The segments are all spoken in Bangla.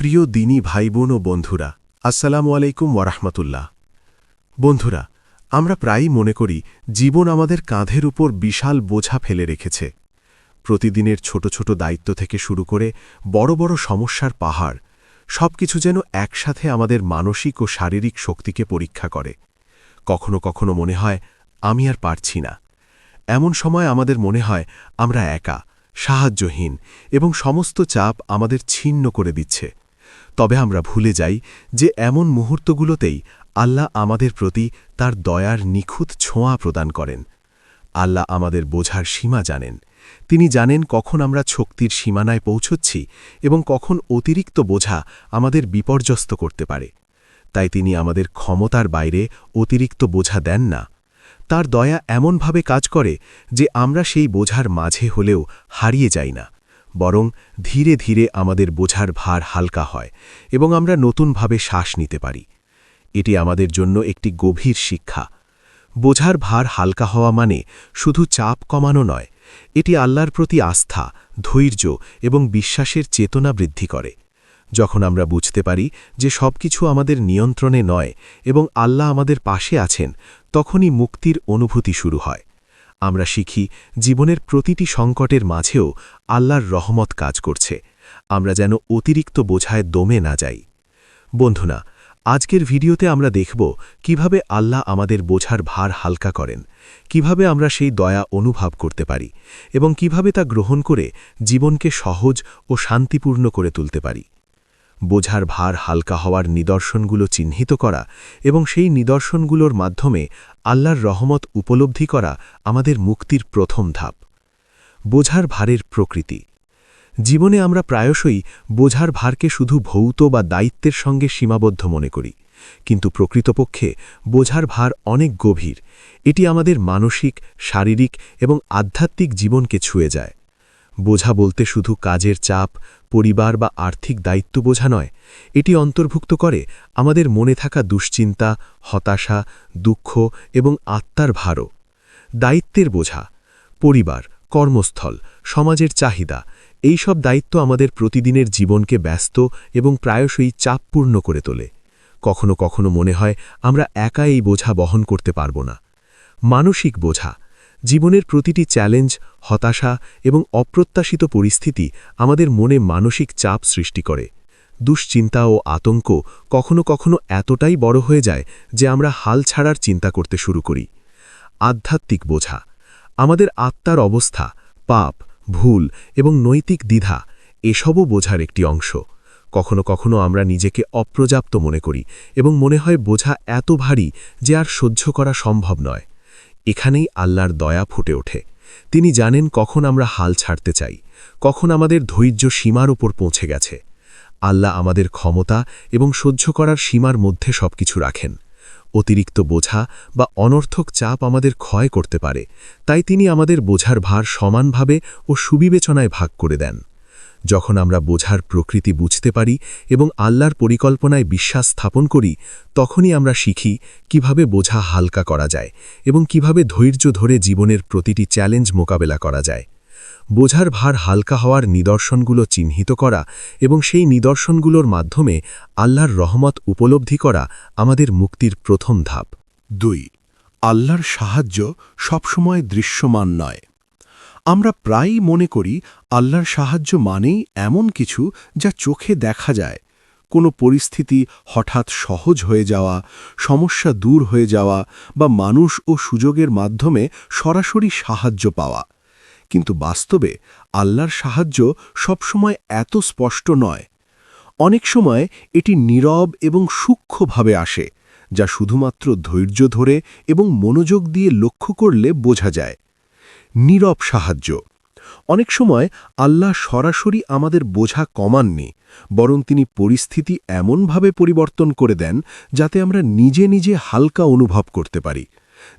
প্রিয় দিনী ভাই বোন ও বন্ধুরা, আসসালামু আলাইকুম ওয়ারাহমাতুল্লাহ বন্ধুরা, আমরা প্রায়ই মনে করি জীবন আমাদের কাঁধের উপর বিশাল বোঝা ফেলে রেখেছে। প্রতিদিনের ছোট ছোট দায়িত্ব থেকে শুরু করে বড় বড় সমস্যার পাহাড়, সবকিছু যেন একসাথে আমাদের মানসিক ও শারীরিক শক্তিকে পরীক্ষা করে। কখনো কখনো মনে হয়, আমি আর পারছি না। এমন সময় আমাদের মনে হয়, আমরা একা, সাহায্যহীন এবং সমস্ত চাপ আমাদের ছিন্ন করে দিচ্ছে। তবে আমরা ভুলে যাই যে এমন মুহূর্তগুলোতেই আল্লাহ আমাদের প্রতি তার দয়ার নিখুঁত ছোঁয়া প্রদান করেন। আল্লাহ আমাদের বোঝার সীমা জানেন। তিনি জানেন কখন আমরা শক্তির সীমানায় পৌঁছচ্ছি এবং কখন অতিরিক্ত বোঝা আমাদের বিপর্যস্ত করতে পারে। তাই তিনি আমাদের ক্ষমতার বাইরে অতিরিক্ত বোঝা দেন না। তার দয়া এমনভাবে কাজ করে যে আমরা সেই বোঝার মাঝে হলেও হারিয়ে যাই না। বরং ধীরে ধীরে আমাদের বোঝার ভার হালকা হয় এবং আমরা নতুনভাবে শ্বাস নিতে পারি। এটি আমাদের জন্য একটি গভীর শিক্ষা। বোঝার ভার হালকা হওয়া মানে শুধু চাপ কমানো নয়, এটি আল্লাহর প্রতি আস্থা, ধৈর্য এবং বিশ্বাসের চেতনা বৃদ্ধি করে। যখন আমরা বুঝতে পারি যে সবকিছু আমাদের নিয়ন্ত্রণে নয় এবং আল্লাহ আমাদের পাশে আছেন, তখনই মুক্তির অনুভূতি শুরু হয়। আমরা শিখি, জীবনের প্রতিটি সংকটের মাঝেও আল্লাহর রহমত কাজ করছে। আমরা যেন অতিরিক্ত বোঝায় দমে না যাই। বন্ধুনা আজকের ভিডিওতে আমরা দেখব কীভাবে আল্লাহ আমাদের বোঝার ভার হালকা করেন, কীভাবে আমরা সেই দয়া অনুভব করতে পারি এবং কীভাবে তা গ্রহণ করে জীবনকে সহজ ও শান্তিপূর্ণ করে তুলতে পারি। বোঝার ভার হালকা হওয়ার নিদর্শনগুলো চিহ্নিত করা এবং সেই নিদর্শনগুলোর মাধ্যমে আল্লাহর রহমত উপলব্ধি করা আমাদের মুক্তির প্রথম ধাপ। বোঝার ভারের প্রকৃতি। জীবনে আমরা প্রায়শই বোঝার ভারকে শুধু ভৌত বা দায়িত্বের সঙ্গে সীমাবদ্ধ মনে করি, কিন্তু প্রকৃতপক্ষে বোঝার ভার অনেক গভীর। এটি আমাদের মানসিক, শারীরিক এবং আধ্যাত্মিক জীবনকে ছুঁয়ে যায়। বোঝা বলতে শুধু কাজের চাপ, পরিবার বা আর্থিক দায়িত্ব বোঝা নয়। এটি অন্তর্ভুক্ত করে আমাদের মনে থাকা দুশ্চিন্তা, হতাশা, দুঃখ এবং আত্মার ভারও। দায়িত্বের বোঝা, পরিবার, কর্মস্থল, সমাজের চাহিদা এই সব দায়িত্ব আমাদের প্রতিদিনের জীবনকে ব্যস্ত এবং প্রায়শই চাপপূর্ণ করে তোলে। কখনো কখনো মনে হয় আমরা একা এই বোঝা বহন করতে পারব না। মানসিক বোঝা জীবনের প্রতিটি চ্যালেঞ্জ, হতাশা এবং অপ্রত্যাশিত পরিস্থিতি আমাদের মনে মানসিক চাপ সৃষ্টি করে। দুশ্চিন্তা ও আতঙ্ক কখনো কখনো এতটাই বড় হয়ে যায় যে আমরা হাল ছাড়ার চিন্তা করতে শুরু করি। আধ্যাত্মিক বোঝা, আমাদের আত্মার অবস্থা, পাপ, ভুল এবং নৈতিক দ্বিধা এসবও বোঝার একটি অংশ। কখনো কখনো আমরা নিজেকে অপ্রজাপ্ত মনে করি এবং মনে হয় বোঝা এত ভারী যে আর সহ্য করা সম্ভব নয়। এখানেই আল্লাহর দয়া ফুটে ওঠে। তিনি জানেন কখন আমরা হাল ছাড়তে চাই, কখন আমাদের ধৈর্য সীমার ওপর পৌঁছে গেছে। আল্লাহ আমাদের ক্ষমতা এবং সহ্য করার সীমার মধ্যে সবকিছু রাখেন। অতিরিক্ত বোঝা বা অনর্থক চাপ আমাদের ক্ষয় করতে পারে, তাই তিনি আমাদের বোঝার ভার সমানভাবে ও সুবিবেচনায় ভাগ করে দেন। যখন আমরা বোঝার প্রকৃতি বুঝতে পারি এবং আল্লাহর পরিকল্পনায় বিশ্বাস স্থাপন করি, তখনই আমরা শিখি কীভাবে বোঝা হালকা করা যায় এবং কীভাবে ধৈর্য ধরে জীবনের প্রতিটি চ্যালেঞ্জ মোকাবেলা করা যায়। বোঝার ভার হালকা হওয়ার নিদর্শনগুলো চিহ্নিত করা এবং সেই নিদর্শনগুলোর মাধ্যমে আল্লাহর রহমত উপলব্ধি করা আমাদের মুক্তির প্রথম ধাপ। দুই, আল্লাহর সাহায্য সবসময় দৃশ্যমান নয়। আমরা প্রায়ই মনে করি আল্লাহর সাহায্য মানেই এমন কিছু যা চোখে দেখা যায়। কোনো পরিস্থিতি হঠাৎ সহজ হয়ে যাওয়া, সমস্যা দূর হয়ে যাওয়া বা মানুষ ও সুযোগের মাধ্যমে সরাসরি সাহায্য পাওয়া। কিন্তু বাস্তবে আল্লাহর সাহায্য সবসময় এত স্পষ্ট নয়। অনেক সময় এটি নীরব এবং সূক্ষ্মভাবে আসে, যা শুধুমাত্র ধৈর্য ধরে এবং মনোযোগ দিয়ে লক্ষ্য করলে বোঝা যায়। নীরব সাহায্য। অনেক সময় আল্লাহ সরাসরি আমাদের বোঝা কমাননি, বরং তিনি পরিস্থিতি এমনভাবে পরিবর্তন করে দেন যাতে আমরা নিজে নিজে হালকা অনুভব করতে পারি।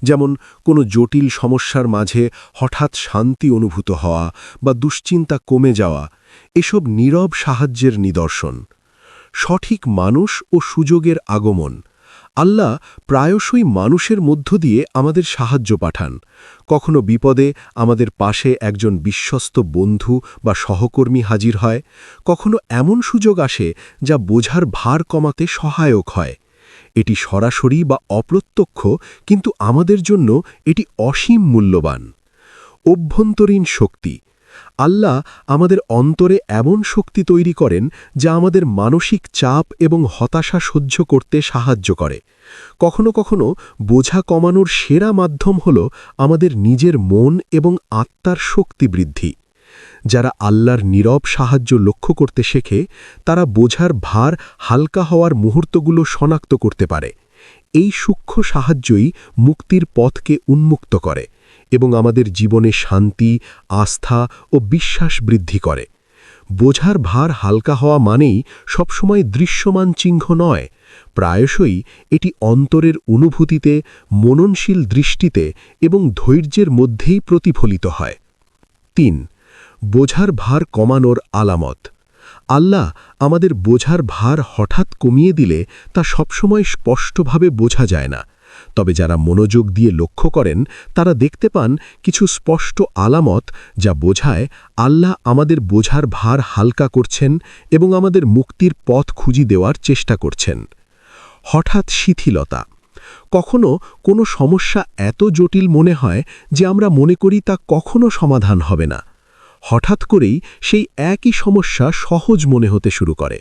যেমন কোনো জটিল সমস্যার মাঝে হঠাৎ শান্তি অনুভূত হওয়া বা দুশ্চিন্তা কমে যাওয়া, এসব নীরব সাহায্যের নিদর্শন। সঠিক মানুষ ও সুযোগের আগমন আল্লাহ প্রায়শই মানুষের মধ্য দিয়ে আমাদের সাহায্য পাঠান। কখনো বিপদে আমাদের পাশে একজন বিশ্বস্ত বন্ধু বা সহকর্মী হাজির হয়, কখনো এমন সুযোগ আসে যা বোঝার ভার কমাতে সহায়ক হয়। এটি সরাসরি বা অপ্রত্যক্ষ, কিন্তু আমাদের জন্য এটি অসীম মূল্যবান। অভ্যন্তরীণ শক্তি আল্লাহ আমাদের অন্তরে এমন শক্তি তৈরি করেন যা আমাদের মানসিক চাপ এবং হতাশা সহ্য করতে সাহায্য করে। কখনো কখনো বোঝা কমানোর সেরা মাধ্যম হল আমাদের নিজের মন এবং আত্মার শক্তি বৃদ্ধি। যারা আল্লাহর নীরব সাহায্য লক্ষ্য করতে শেখে, তারা বোঝার ভার হালকা হওয়ার মুহূর্তগুলো শনাক্ত করতে পারে। এই সূক্ষ্ম সাহায্যই মুক্তির পথকে উন্মুক্ত করে। এবং আমাদের জীবনে শান্তি, আস্থা ও বিশ্বাস বৃদ্ধি করে। বোঝার ভার হালকা হওয়া মানেই সবসময় দৃশ্যমান চিহ্ন নয়। প্রায়শই এটি অন্তরের অনুভূতিতে, মননশীল দৃষ্টিতে এবং ধৈর্যের মধ্যেই প্রতিফলিত হয়। তিন, বোঝার ভার কমানোর আলামত। আল্লাহ আমাদের বোঝার ভার হঠাৎ কমিয়ে দিলে তা সবসময় স্পষ্টভাবে বোঝা যায় না। তবে যারা মনোযোগ দিয়ে লক্ষ্য করেন, তারা দেখতে পান কিছু স্পষ্ট আলামত যা বোঝায় আল্লাহ আমাদের বোঝার ভার হালকা করছেন এবং আমাদের মুক্তির পথ খুঁজি দেওয়ার চেষ্টা করছেন। হঠাৎ শিথিলতা। কখনো কোনো সমস্যা এত জটিল মনে হয় যে আমরা মনে করি তা কখনো সমাধান হবে না। হঠাৎ করেই সেই একই সমস্যা সহজ মনে হতে শুরু করে।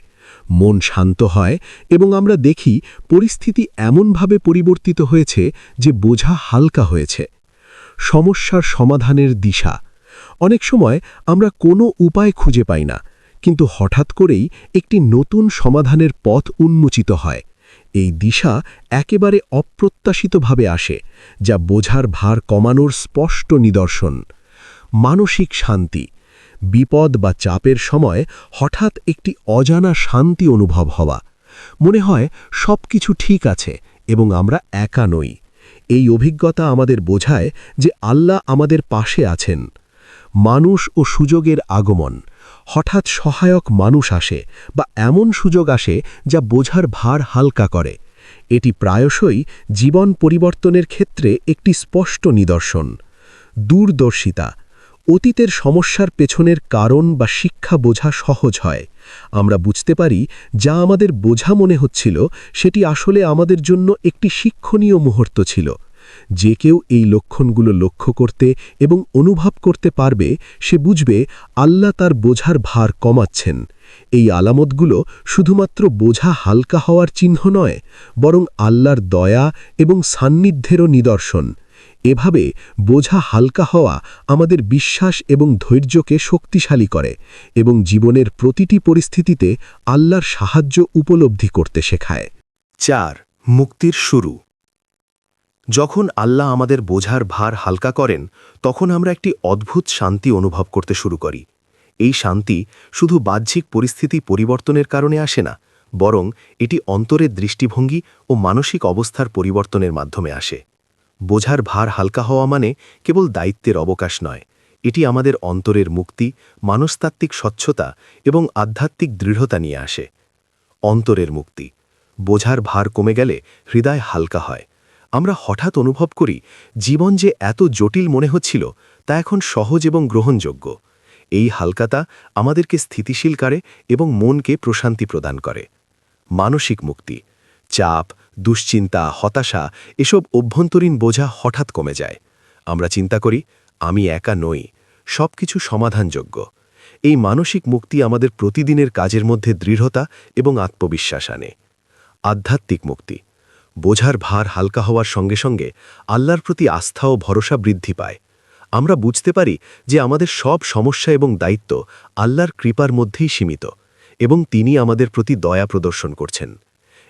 মন শান্ত হয় এবং আমরা দেখি পরিস্থিতি এমনভাবে পরিবর্তিত হয়েছে যে বোঝা হালকা হয়েছে। সমস্যার সমাধানের দিশা। অনেক সময় আমরা কোনো উপায় খুঁজে পাই না, কিন্তু হঠাৎ করেই একটি নতুন সমাধানের পথ উন্মোচিত হয়। এই দিশা একেবারে অপ্রত্যাশিতভাবে আসে, যা বোঝার ভার কমানোর স্পষ্ট নিদর্শন। মানসিক শান্তি। বিপদ বা চাপের সময় হঠাৎ একটি অজানা শান্তি অনুভব হওয়া। মনে হয় সব কিছু ঠিক আছে এবং আমরা একা নই। এই অভিজ্ঞতা আমাদের বোঝায় যে আল্লাহ আমাদের পাশে আছেন। মানুষ ও সুযোগের আগমন। হঠাৎ সহায়ক মানুষ আসে বা এমন সুযোগ আসে যা বোঝার ভার হালকা করে। এটি প্রায়শই জীবন পরিবর্তনের ক্ষেত্রে একটি স্পষ্ট নিদর্শন। দূরদর্শিতা অতীতের সমস্যার পেছনের কারণ বা শিক্ষা বোঝা সহজ হয়। আমরা বুঝতে পারি, যা আমাদের বোঝা মনে হচ্ছিল, সেটি আসলে আমাদের জন্য একটি শিক্ষণীয় মুহূর্ত ছিল। যে কেউ এই লক্ষণগুলো লক্ষ্য করতে এবং অনুভব করতে পারবে, সে বুঝবে আল্লাহ তার বোঝার ভার কমাচ্ছেন। এই আলামতগুলো শুধুমাত্র বোঝা হালকা হওয়ার চিহ্ন নয়, বরং আল্লাহর দয়া এবং সান্নিধ্যেরও নিদর্শন। এভাবে বোঝা হালকা হওয়া আমাদের বিশ্বাস এবং ধৈর্যকে শক্তিশালী করে এবং জীবনের প্রতিটি পরিস্থিতিতে আল্লাহর সাহায্য উপলব্ধি করতে শেখায়। চার, মুক্তির শুরু। যখন আল্লাহ আমাদের বোঝার ভার হালকা করেন, তখন আমরা একটি অদ্ভুত শান্তি অনুভব করতে শুরু করি। এই শান্তি শুধু বাহ্যিক পরিস্থিতি পরিবর্তনের কারণে আসে না, বরং এটি অন্তরের দৃষ্টিভঙ্গি ও মানসিক অবস্থার পরিবর্তনের মাধ্যমে আসে। বোঝার ভার হালকা হওয়া মানে কেবল দায়িত্বের অবকাশ নয়। এটি আমাদের অন্তরের মুক্তি, মানসতাত্ত্বিক স্বচ্ছতা এবং আধ্যাত্মিক দৃঢ়তা নিয়ে আসে। অন্তরের মুক্তি। বোঝার ভার কমে গেলে হৃদয় হালকা হয়। আমরা হঠাৎ অনুভব করি জীবন যে এত জটিল মনে হচ্ছিল তা এখন সহজ এবং গ্রহণযোগ্য। এই হালকাতা আমাদেরকে স্থিতিশীল করে এবং মনকে প্রশান্তি প্রদান করে। মানসিক মুক্তি। চাপ দুশ্চিন্তা, হতাশা, এসব অভ্যন্তরীণ বোঝা হঠাৎ কমে যায়। আমরা চিন্তা করি, আমি একা নই সব কিছু সমাধানযোগ্য। এই মানসিক মুক্তি আমাদের প্রতিদিনের কাজের মধ্যে দৃঢ়তা এবং আত্মবিশ্বাস আনে। আধ্যাত্মিক মুক্তি। বোঝার ভার হালকা হওয়ার সঙ্গে সঙ্গে আল্লাহর প্রতি আস্থা ও ভরসা বৃদ্ধি পায়। আমরা বুঝতে পারি যে আমাদের সব সমস্যা এবং দায়িত্ব আল্লাহর কৃপার মধ্যেই সীমিত এবং তিনি আমাদের প্রতি দয়া প্রদর্শন করছেন।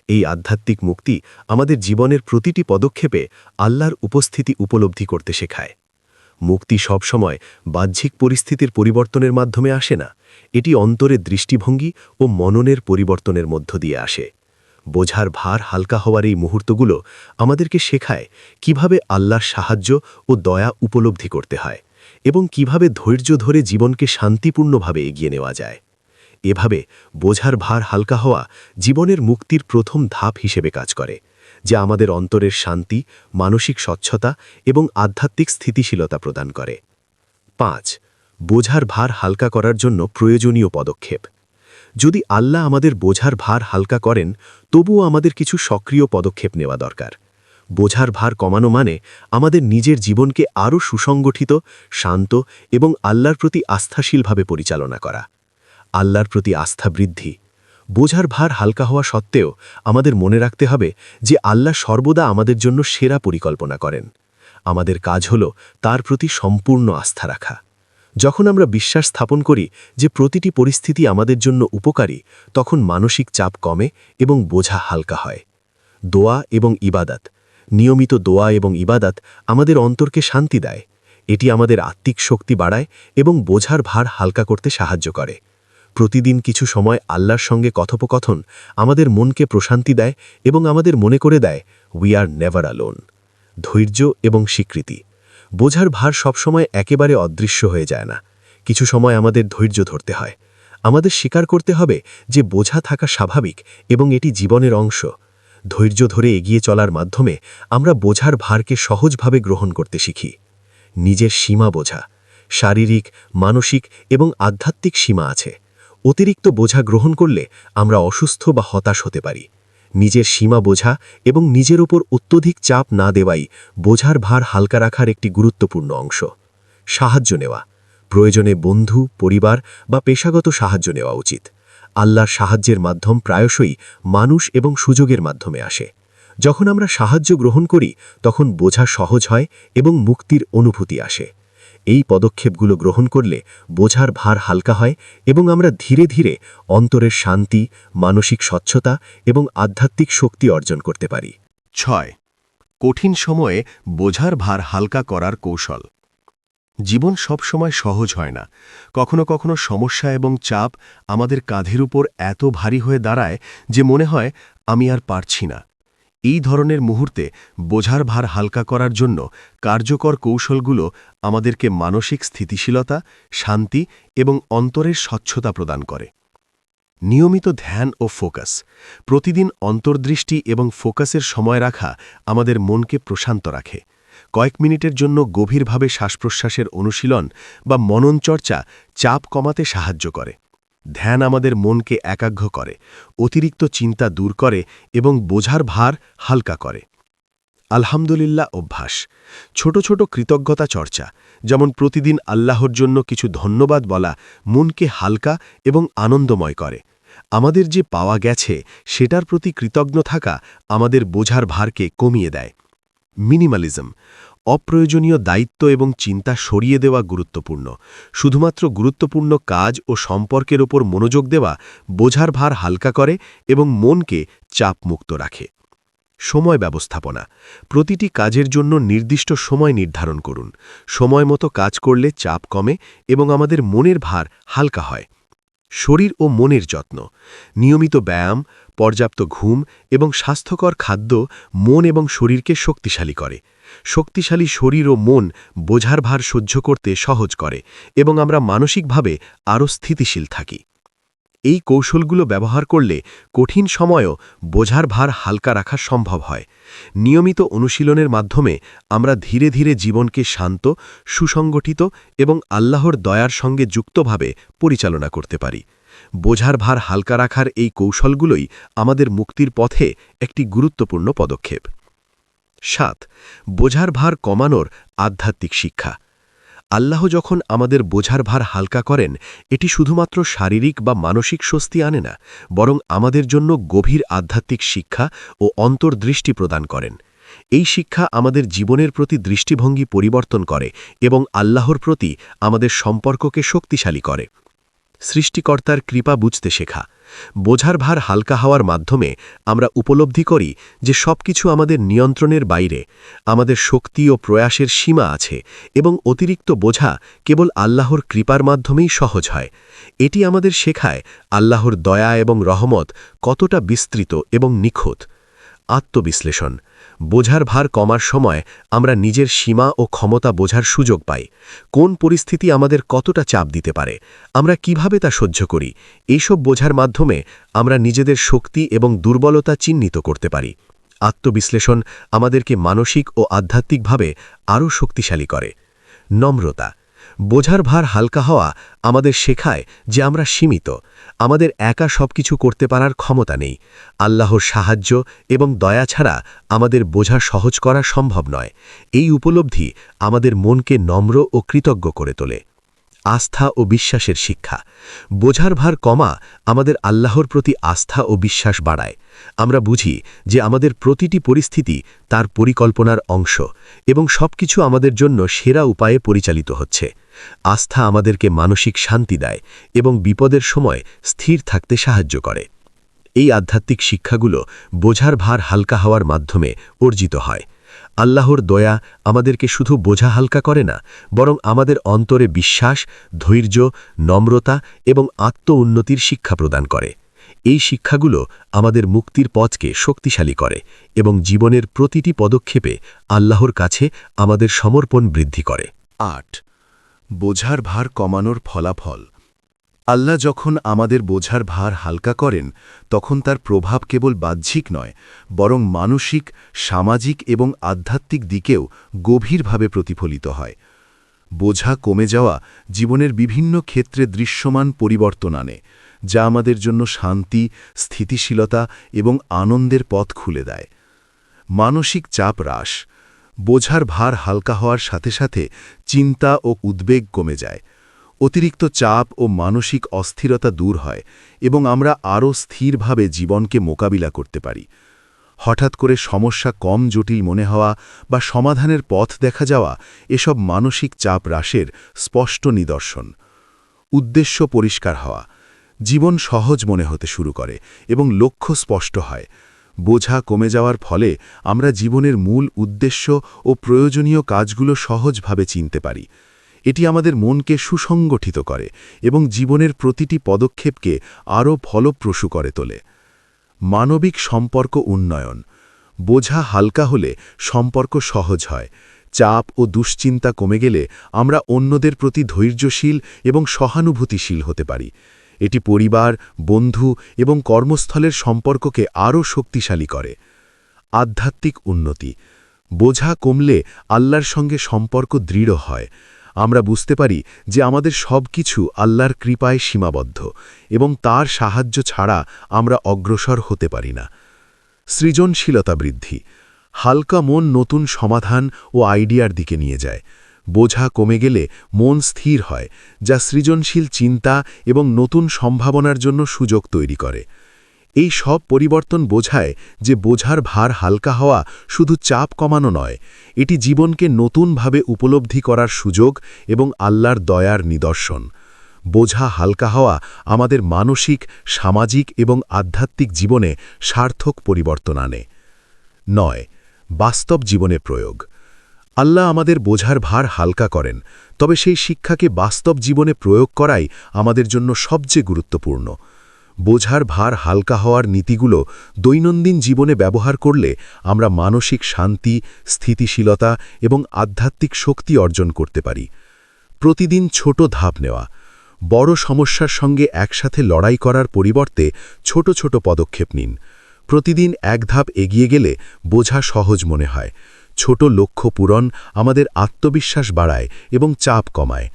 এই আধ্যাত্মিক মুক্তি আমাদের জীবনের প্রতিটি পদক্ষেপে আল্লাহর উপস্থিতি উপলব্ধি করতে শেখায়। মুক্তি সবসময় বাহ্যিক পরিস্থিতির পরিবর্তনের মাধ্যমে আসে না, এটি অন্তরের দৃষ্টিভঙ্গি ও মননের পরিবর্তনের মধ্য দিয়ে আসে। বোঝার ভার হালকা হওয়ার এই মুহূর্তগুলো আমাদেরকে শেখায় কীভাবে আল্লাহর সাহায্য ও দয়া উপলব্ধি করতে হয় এবং কীভাবে ধৈর্য ধরে জীবনকে শান্তিপূর্ণভাবে এগিয়ে নেওয়া যায়। এভাবে বোঝার ভার হালকা হওয়া জীবনের মুক্তির প্রথম ধাপ হিসেবে কাজ করে, যা আমাদের অন্তরের শান্তি, মানসিক স্বচ্ছতা এবং আধ্যাত্মিক স্থিতিশীলতা প্রদান করে। পাঁচ, বোঝার ভার হালকা করার জন্য প্রয়োজনীয় পদক্ষেপ। যদি আল্লাহ আমাদের বোঝার ভার হালকা করেন, তবুও আমাদের কিছু সক্রিয় পদক্ষেপ নেওয়া দরকার। বোঝার ভার কমানো মানে আমাদের নিজের জীবনকে আরও সুসংগঠিত, শান্ত এবং আল্লাহর প্রতি আস্থাশীলভাবে পরিচালনা করা। আল্লাহর প্রতি আস্থা বৃদ্ধি। বোঝার ভার হালকা হওয়া সত্ত্বেও আমাদের মনে রাখতে হবে যে আল্লাহ সর্বদা আমাদের জন্য সেরা পরিকল্পনা করেন। আমাদের কাজ হল তার প্রতি সম্পূর্ণ আস্থা রাখা। যখন আমরা বিশ্বাস স্থাপন করি যে প্রতিটি পরিস্থিতি আমাদের জন্য উপকারী, তখন মানসিক চাপ কমে এবং বোঝা হালকা হয়। দোয়া এবং ইবাদাত। নিয়মিত দোয়া এবং ইবাদাত আমাদের অন্তরকে শান্তি দেয়। এটি আমাদের আত্মিক শক্তি বাড়ায় এবং বোঝার ভার হালকা করতে সাহায্য করে। প্রতিদিন কিছু সময় আল্লাহর সঙ্গে কথোপকথন আমাদের মনকে প্রশান্তি দেয় এবং আমাদের মনে করে দেয় উই আর নেভার আলোন ধৈর্য এবং স্বীকৃতি। বোঝার ভার সবসময় একেবারে অদৃশ্য হয়ে যায় না। কিছু সময় আমাদের ধৈর্য ধরতে হয়। আমাদের স্বীকার করতে হবে যে বোঝা থাকা স্বাভাবিক এবং এটি জীবনের অংশ। ধৈর্য ধরে এগিয়ে চলার মাধ্যমে আমরা বোঝার ভারকে সহজভাবে গ্রহণ করতে শিখি। নিজের সীমা বোঝা। শারীরিক, মানসিক এবং আধ্যাত্মিক সীমা আছে। অতিরিক্ত বোঝা গ্রহণ করলে আমরা অসুস্থ বা হতাশ হতে পারি। নিজের সীমা বোঝা এবং নিজের ওপর অত্যধিক চাপ না দেওয়াই বোঝার ভার হালকা রাখার একটি গুরুত্বপূর্ণ অংশ। সাহায্য নেওয়া। প্রয়োজনে বন্ধু, পরিবার বা পেশাগত সাহায্য নেওয়া উচিত। আল্লাহর সাহায্যের মাধ্যম প্রায়শই মানুষ এবং সুযোগের মাধ্যমে আসে। যখন আমরা সাহায্য গ্রহণ করি, তখন বোঝা সহজ হয় এবং মুক্তির অনুভূতি আসে। এই পদক্ষেপগুলো গ্রহণ করলে বোঝার ভার হালকা হয় এবং আমরা ধীরে ধীরে অন্তরের শান্তি, মানসিক স্বচ্ছতা এবং আধ্যাত্মিক শক্তি অর্জন করতে পারি। ছয়, কঠিন সময়ে বোঝার ভার হালকা করার কৌশল। জীবন সবসময় সহজ হয় না। কখনো কখনো সমস্যা এবং চাপ আমাদের কাঁধের উপর এত ভারী হয়ে দাঁড়ায় যে মনে হয় আমি আর পারছি না। এই ধরনের মুহূর্তে বোঝার ভার হালকা করার জন্য কার্যকর কৌশলগুলো আমাদেরকে মানসিক স্থিতিশীলতা, শান্তি এবং অন্তরের স্বচ্ছতা প্রদান করে। নিয়মিত ধ্যান ও ফোকাস, প্রতিদিন অন্তর্দৃষ্টি এবং ফোকাসের সময় রাখা আমাদের মনকে প্রশান্ত রাখে। কয়েক মিনিটের জন্য গভীরভাবে শ্বাসপ্রশ্বাসের অনুশীলন বা মননচর্চা চাপ কমাতে সাহায্য করে। ধ্যান আমাদের মনকে একাগ্র করে, অতিরিক্ত চিন্তা দূর করে এবং বোঝার ভার হালকা করে। আলহামদুলিল্লাহ অভ্যাস। ছোট ছোট কৃতজ্ঞতা চর্চা, যেমন প্রতিদিন আল্লাহর জন্য কিছু ধন্যবাদ বলা মনকে হালকা এবং আনন্দময় করে। আমাদের যে পাওয়া গেছে, সেটার প্রতি কৃতজ্ঞ থাকা আমাদের বোঝার ভারকে কমিয়ে দেয়। মিনিমালিজম। অপ্রয়োজনীয় দায়িত্ব এবং চিন্তা সরিয়ে দেওয়া গুরুত্বপূর্ণ। শুধুমাত্র গুরুত্বপূর্ণ কাজ ও সম্পর্কের ওপর মনোযোগ দেওয়া বোঝার ভার হালকা করে এবং মনকে চাপমুক্ত রাখে। সময় ব্যবস্থাপনা। প্রতিটি কাজের জন্য নির্দিষ্ট সময় নির্ধারণ করুন। সময় মতো কাজ করলে চাপ কমে এবং আমাদের মনের ভার হালকা হয়। শরীর ও মনের যত্ন। নিয়মিত ব্যায়াম, পর্যাপ্ত ঘুম এবং স্বাস্থ্যকর খাদ্য মন এবং শরীরকে শক্তিশালী করে। শক্তিশালী শরীর ও মন বোঝার ভার সহ্য করতে সহজ করে এবং আমরা মানসিকভাবে আরও স্থিতিশীল থাকি। এই কৌশলগুলো ব্যবহার করলে কঠিন সময়ও বোঝার ভার হালকা রাখা সম্ভব হয়। নিয়মিত অনুশীলনের মাধ্যমে আমরা ধীরে ধীরে জীবনকে শান্ত, সুসংগঠিত এবং আল্লাহর দয়ার সঙ্গে যুক্তভাবে পরিচালনা করতে পারি। বোঝার ভার হালকা রাখার এই কৌশলগুলোই আমাদের মুক্তির পথে একটি গুরুত্বপূর্ণ পদক্ষেপ। সাত, বোঝার ভার কমানোর আধ্যাত্মিক শিক্ষা। আল্লাহ যখন আমাদের বোঝার ভার হালকা করেন, এটি শুধুমাত্র শারীরিক বা মানসিক স্বস্তি আনে না, বরং আমাদের জন্য গভীর আধ্যাত্মিক শিক্ষা ও অন্তর্দৃষ্টি প্রদান করেন। এই শিক্ষা আমাদের জীবনের প্রতি দৃষ্টিভঙ্গি পরিবর্তন করে এবং আল্লাহর প্রতি আমাদের সম্পর্ককে শক্তিশালী করে। সৃষ্টিকর্তার কৃপা বুঝতে শেখা। বোঝার ভার হালকা হওয়ার মাধ্যমে আমরা উপলব্ধি করি যে সব কিছু আমাদের নিয়ন্ত্রণের বাইরে, আমাদের শক্তি ও প্রয়াসের সীমা আছে এবং অতিরিক্ত বোঝা কেবল আল্লাহর কৃপার মাধ্যমেই সহজ হয়। এটি আমাদের শেখায় আল্লাহর দয়া এবং রহমত কতটা বিস্তৃত এবং নিখুঁত। আত্মবিশ্লেষণ বোঝার ভার কমার সময় আমরা নিজের সীমা ও ক্ষমতা বোঝার সুযোগ পাই। কোন পরিস্থিতি আমাদের কতটা চাপ দিতে পারে? আমরা কীভাবে তা সহ্য করি? এইসব বোঝার মাধ্যমে আমরা নিজেদের শক্তি এবং দুর্বলতা চিহ্নিত করতে পারি। আত্মবিশ্লেষণ আমাদেরকে মানসিক ও আধ্যাত্মিকভাবে আরও শক্তিশালী করে। নম্রতা বোঝার ভার হালকা হওয়া আমাদের শেখায় যে আমরা সীমিত। আমাদের একা সব কিছু করতে পারার ক্ষমতা নেই। আল্লাহর সাহায্য এবং দয়া ছাড়া আমাদের বোঝা সহজ করা সম্ভব নয়। এই উপলব্ধি আমাদের মনকে নম্র ও কৃতজ্ঞ করে তোলে। আস্থা ও বিশ্বাসের শিক্ষা। বোঝার ভার কমা আমাদের আল্লাহর প্রতি আস্থা ও বিশ্বাস বাড়ায়। আমরা বুঝি যে আমাদের প্রতিটি পরিস্থিতি তার পরিকল্পনার অংশ এবং সবকিছু আমাদের জন্য সেরা উপায়ে পরিচালিত হচ্ছে। আস্থা আমাদেরকে মানসিক শান্তি দেয় এবং বিপদের সময় স্থির থাকতে সাহায্য করে। এই আধ্যাত্মিক শিক্ষাগুলো বোঝার ভার হালকা হওয়ার মাধ্যমে অর্জিত হয়। আল্লাহর দয়া আমাদেরকে শুধু বোঝা হালকা করে না, বরং আমাদের অন্তরে বিশ্বাস, ধৈর্য, নম্রতা এবং আত্ম উন্নতির শিক্ষা প্রদান করে। এই শিক্ষাগুলো আমাদের মুক্তির পথকে শক্তিশালী করে এবং জীবনের প্রতিটি পদক্ষেপে আল্লাহর কাছে আমাদের সমর্পণ বৃদ্ধি করে। আট, বোঝার ভার কমানোর ফলাফল। আল্লাহ যখন আমাদের বোঝার ভার হালকা করেন, তখন তার প্রভাব কেবল বাহ্যিক নয়, বরং মানসিক, সামাজিক এবং আধ্যাত্মিক দিকেও গভীরভাবে প্রতিফলিত হয়। বোঝা কমে যাওয়া জীবনের বিভিন্ন ক্ষেত্রে দৃশ্যমান পরিবর্তন আনে, যা আমাদের জন্য শান্তি, স্থিতিশীলতা এবং আনন্দের পথ খুলে দেয়। মানসিক চাপ হ্রাস, বোঝার ভার হালকা হওয়ার সাথে সাথে চিন্তা ও উদ্বেগ কমে যায়। অতিরিক্ত চাপ ও মানসিক অস্থিরতা দূর হয় এবং আমরা আরও স্থিরভাবে জীবনকে মোকাবিলা করতে পারি। হঠাৎ করে সমস্যা কম জটিল মনে হওয়া বা সমাধানের পথ দেখা যাওয়া এসব মানসিক চাপ হ্রাসের স্পষ্ট নিদর্শন। উদ্দেশ্য পরিষ্কার হওয়া। জীবন সহজ মনে হতে শুরু করে এবং লক্ষ্য স্পষ্ট হয়। বোঝা কমে যাওয়ার ফলে আমরা জীবনের মূল উদ্দেশ্য ও প্রয়োজনীয় কাজগুলো সহজভাবে চিনতে পারি। এটি আমাদের মনকে সুসংগঠিত করে এবং জীবনের প্রতিটি পদক্ষেপকে আরও ফলপ্রসূ করে তোলে। মানবিক সম্পর্ক উন্নয়ন। বোঝা হালকা হলে সম্পর্ক সহজ হয়। চাপ ও দুশ্চিন্তা কমে গেলে আমরা অন্যদের প্রতি ধৈর্যশীল এবং সহানুভূতিশীল হতে পারি। এটি পরিবার, বন্ধু এবং কর্মস্থলের সম্পর্ককে আরও শক্তিশালী করে। আধ্যাত্মিক উন্নতি। বোঝা কমলে আল্লাহর সঙ্গে সম্পর্ক দৃঢ় হয়। আমরা বুঝতে পারি যে আমাদের সব কিছু আল্লাহর কৃপায় সীমাবদ্ধ এবং তার সাহায্য ছাড়া আমরা অগ্রসর হতে পারি না। সৃজনশীলতা বৃদ্ধি। হালকা মন নতুন সমাধান ও আইডিয়ার দিকে নিয়ে যায়। বোঝা কমে গেলে মন স্থির হয়, যা সৃজনশীল চিন্তা এবং নতুন সম্ভাবনার জন্য সুযোগ তৈরি করে। এই সব পরিবর্তন বোঝায় যে বোঝার ভার হালকা হওয়া শুধু চাপ কমানো নয়, এটি জীবনকে নতুনভাবে উপলব্ধি করার সুযোগ এবং আল্লাহর দয়ার নিদর্শন। বোঝা হালকা হওয়া আমাদের মানসিক, সামাজিক এবং আধ্যাত্মিক জীবনে সার্থক পরিবর্তন আনে। নয়, বাস্তব জীবনে প্রয়োগ। আল্লাহ আমাদের বোঝার ভার হালকা করেন, তবে সেই শিক্ষাকে বাস্তব জীবনে প্রয়োগ করাই আমাদের জন্য সবচেয়ে গুরুত্বপূর্ণ। বোঝার ভার হালকা হওয়ার নীতিগুলো দৈনন্দিন জীবনে ব্যবহার করলে আমরা মানসিক শান্তি, স্থিতিশীলতা এবং আধ্যাত্মিক শক্তি অর্জন করতে পারি। প্রতিদিন ছোট ধাপ নেওয়া, বড় সমস্যার সঙ্গে একসাথে লড়াই করার পরিবর্তে ছোট ছোট পদক্ষেপ নিন। প্রতিদিন এক ধাপ এগিয়ে গেলে বোঝা সহজ মনে হয়। ছোট লক্ষ্য পূরণ আমাদের আত্মবিশ্বাস বাড়ায় এবং চাপ কমায়।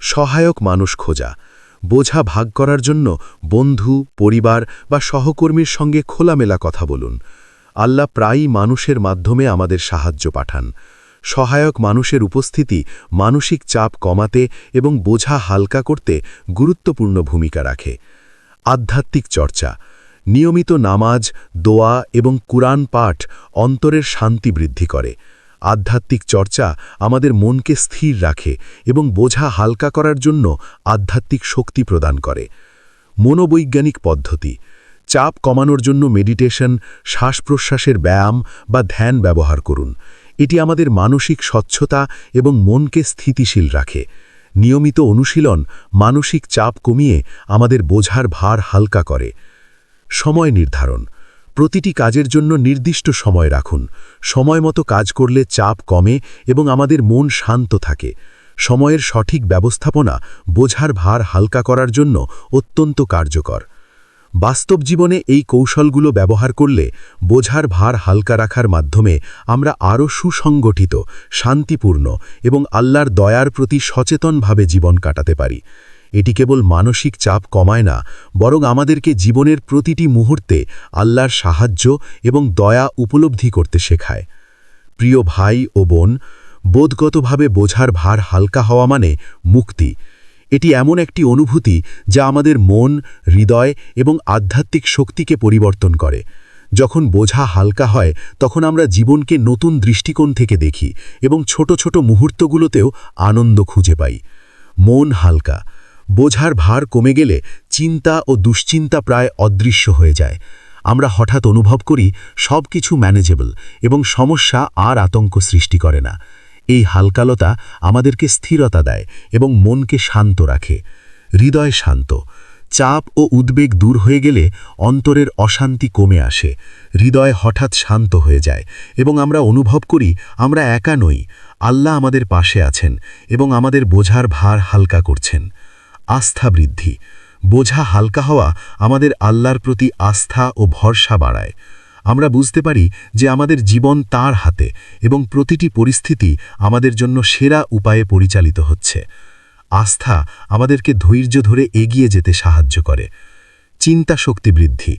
সহায়ক মানুষ খোঁজা বোঝা ভাগ করার জন্য বন্ধু, পরিবার বা সহকর্মীর সঙ্গে খোলামেলা কথা বলুন। আল্লাহ প্রায়ই মানুষের মাধ্যমে আমাদের সাহায্য পাঠান। সহায়ক মানুষের উপস্থিতি, মানসিক চাপ কমাতে এবং বোঝা হালকা করতে গুরুত্বপূর্ণ ভূমিকা রাখে। আধ্যাত্মিক চর্চা, নিয়মিত নামাজ, দোয়া এবং কুরআন পাঠ অন্তরের শান্তি বৃদ্ধি করে। আধ্যাত্মিক চর্চা আমাদের মনকে স্থির রাখে এবং বোঝা হালকা করার জন্য আধ্যাত্মিক শক্তি প্রদান করে। মনোবৈজ্ঞানিক পদ্ধতি, চাপ কমানোর জন্য মেডিটেশন শ্বাস প্রশ্বাসের ব্যায়াম বা ধ্যান ব্যবহার করুন। এটি আমাদের মানসিক স্বচ্ছতা এবং মনকে স্থিতিশীল রাখে। নিয়মিত অনুশীলন মানসিক চাপ কমিয়ে আমাদের বোঝার ভার হালকা করে। সময় নির্ধারণ প্রতিটি কাজের জন্য নির্দিষ্ট সময় রাখুন। সময় মতো কাজ করলে চাপ কমে এবং আমাদের মন শান্ত থাকে। সময়ের সঠিক ব্যবস্থাপনা বোঝার ভার হালকা করার জন্য অত্যন্ত কার্যকর। বাস্তব জীবনে এই কৌশলগুলো ব্যবহার করলে বোঝার ভার হালকা রাখার মাধ্যমে আমরা আরও সুসংগঠিত, শান্তিপূর্ণ এবং আল্লাহর দয়ার প্রতি সচেতনভাবে জীবন কাটাতে পারি। এটি কেবল মানসিক চাপ কমায় না, বরং আমাদেরকে জীবনের প্রতিটি মুহূর্তে আল্লাহর সাহায্য এবং দয়া উপলব্ধি করতে শেখায়। প্রিয় ভাই ও বোন, বোধগতভাবে বোঝার ভার হালকা হওয়া মানে মুক্তি। এটি এমন একটি অনুভূতি যা আমাদের মন, হৃদয় এবং আধ্যাত্মিক শক্তিকে পরিবর্তন করে। যখন বোঝা হালকা হয়, তখন আমরা জীবনকে নতুন দৃষ্টিকোণ থেকে দেখি এবং ছোট ছোট মুহূর্তগুলোতেও আনন্দ খুঁজে পাই। মন হালকা বোঝার ভার কমে গেলে চিন্তা ও দুশ্চিন্তা প্রায় অদৃশ্য হয়ে যায়। আমরা হঠাৎ অনুভব করি সব কিছু ম্যানেজেবল এবং সমস্যা আর আতঙ্ক সৃষ্টি করে না। এই হালকালতা আমাদেরকে স্থিরতা দেয় এবং মনকে শান্ত রাখে। হৃদয় শান্ত। চাপ ও উদ্বেগ দূর হয়ে গেলে অন্তরের অশান্তি কমে আসে। হৃদয় হঠাৎ শান্ত হয়ে যায় এবং আমরা অনুভব করি আমরা একা নই। আল্লাহ আমাদের পাশে আছেন এবং আমাদের বোঝার ভার হালকা করছেন। আস্থা বৃদ্ধি। বোঝা হালকা হওয়া আমাদের আল্লাহর প্রতি আস্থা ও ভরসা বাড়ায়। আমরা বুঝতে পারি যে আমাদের জীবন তার হাতে এবং প্রতিটি পরিস্থিতি আমাদের জন্য সেরা উপায়ে পরিচালিত হচ্ছে। আস্থা আমাদেরকে ধৈর্য ধরে এগিয়ে যেতে সাহায্য করে। চিন্তা শক্তি বৃদ্ধি।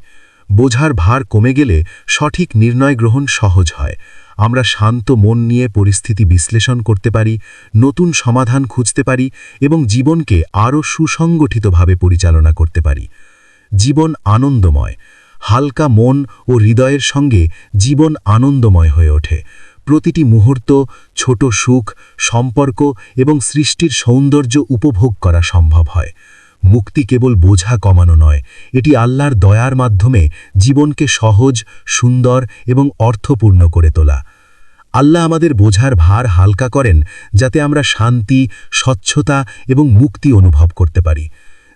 বোঝার ভার কমে গেলে সঠিক নির্ণয় গ্রহণ সহজ হয়। আমরা শান্ত মন নিয়ে পরিস্থিতি বিশ্লেষণ করতে পারি, নতুন সমাধান খুঁজতে পারি এবং জীবনকে আরও সুসংগঠিতভাবে পরিচালনা করতে পারি। জীবন আনন্দময়, হালকা মন ও হৃদয়ের সঙ্গে জীবন আনন্দময় হয়ে ওঠে। প্রতিটি মুহূর্ত ছোট সুখ, সম্পর্ক এবং সৃষ্টির সৌন্দর্য উপভোগ করা সম্ভব হয়। মুক্তি কেবল বোঝা কমানো নয়, এটি আল্লাহর দয়ার মাধ্যমে জীবনকে সহজ, সুন্দর এবং অর্থপূর্ণ করে তোলা। আল্লাহ আমাদের বোঝার ভার হালকা করেন যাতে আমরা শান্তি, স্বচ্ছতা এবং মুক্তি অনুভব করতে পারি।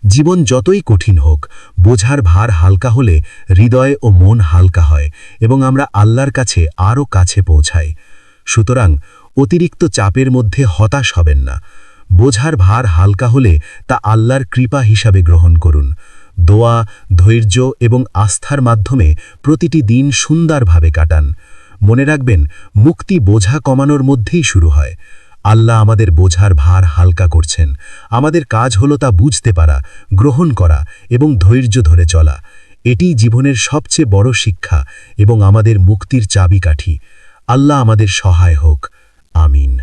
জীবন যতই কঠিন হোক, বোঝার ভার হালকা হলে হৃদয় ও মন হালকা হয় এবং আমরা আল্লাহর কাছে আরও কাছে পৌঁছাই। সুতরাং অতিরিক্ত চাপের মধ্যে হতাশ হবেন না। বোঝার ভার হালকা হলে তা আল্লাহর কৃপা হিসাবে গ্রহণ করুন। দোয়া, ধৈর্য এবং আস্থার মাধ্যমে প্রতিটি দিন সুন্দরভাবে কাটান। মনে রাখবেন, মুক্তি বোঝা কমানোর মধ্যেই শুরু হয়। আল্লাহ আমাদের বোঝার ভার হালকা করছেন। আমাদের কাজ হলো তা বুঝতে পারা, গ্রহণ করা এবং ধৈর্য ধরে চলা। এটিই জীবনের সবচেয়ে বড় শিক্ষা এবং আমাদের মুক্তির চাবিকাঠি। আল্লাহ আমাদের সহায় হোক। আমিন।